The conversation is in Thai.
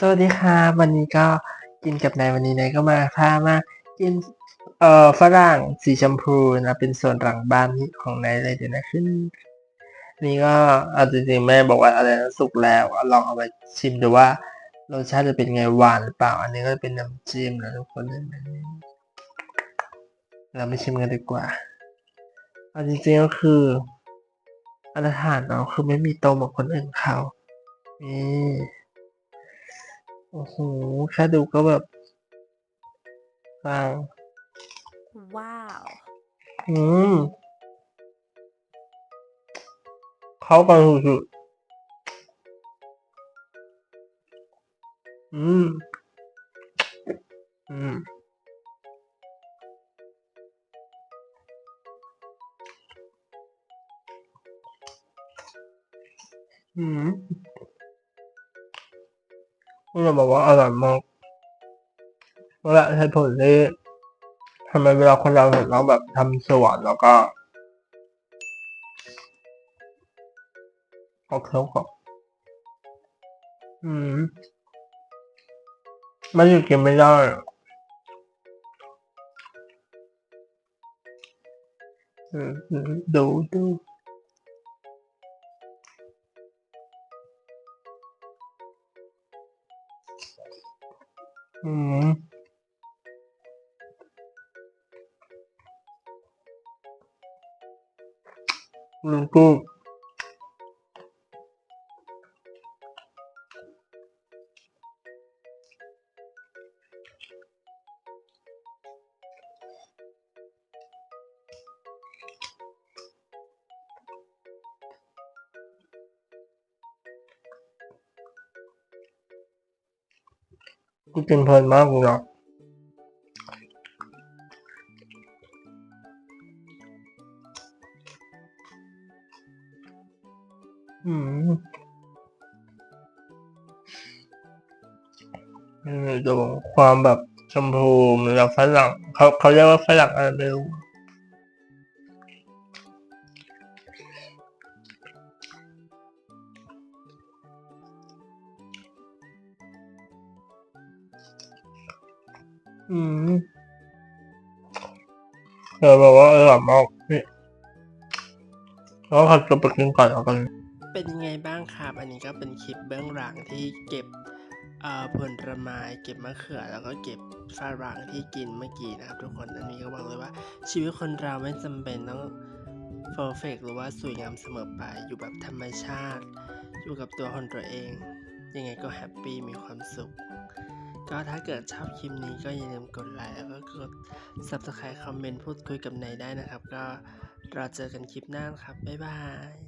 สวัสดีค่ะวันนี้ก็กินกับนายวันนี้นายก็มาพามากินเอ่อฝรั่งสีชมพูนะเป็นส่วนหลังบ้านที่ของนายเลยเดี๋ยวนะขึ้น นี่ก็เอาจริงๆแม่บอกว่าอะไรนะสุกแล้วลองเอาไปชิมดูว่ารสชาติจะเป็นไงหวานหรือเปล่า อันนี้ก็เป็นน้ำจิ้มนะทุกคนเราไปชิมกันดีกว่าเอาจริงๆก็คืออาหารเราคือไม่มีโตเหมือนคนอื่นเขานี่ โอ้โหแค่ดูก็แบบฟังว้าว อืมเข้ากันสุดๆอืม อืมอืม คุณจะบอกว่าอร่อยมากนั่นแหละเหตุผลที่ทำไมเวลาคนเราเห็นเราแบบทำสวนแล้วก็เอาเคี้ยวก่อนอืมไม่ได้กินไม่ได้อะอืม อืมดู กูกินเพลินมากเลยเนาะอืมอืมดูความแบบชมพูหรือฝรั่งเขาเขาเรียกว่าฝรั่งอะไรไม่รู้ อืมเธอบอกว่าอร่อยมากนี่แล้วเขาจะไปกินก่อนแล้วกัน เป็นยังไงบ้างครับ อันนี้ก็เป็นคลิปเบื้องหลังที่เก็บเอ่อผลไม้เก็บมะเขือแล้วก็เก็บฝรั่งที่กินเมื่อกี้นะครับทุกคนอันนี้ก็บอกเลยว่า ชีวิตคนเราไม่จำเป็นต้องเพอร์เฟกหรือว่าสวยงามเสมอไปอยู่แบบธรรมชาติ อยู่กับตัวคนตัวเอง ยังไงก็แฮปปี้มีความสุข ก็ถ้าเกิดชอบคลิปนี้ก็อย่าลืมกดไลค์แล้วก็กด subscribe คอมเมนต์พูดคุยกับนายได้นะครับ ก็เราเจอกันคลิปหน้าครับ บ๊ายบาย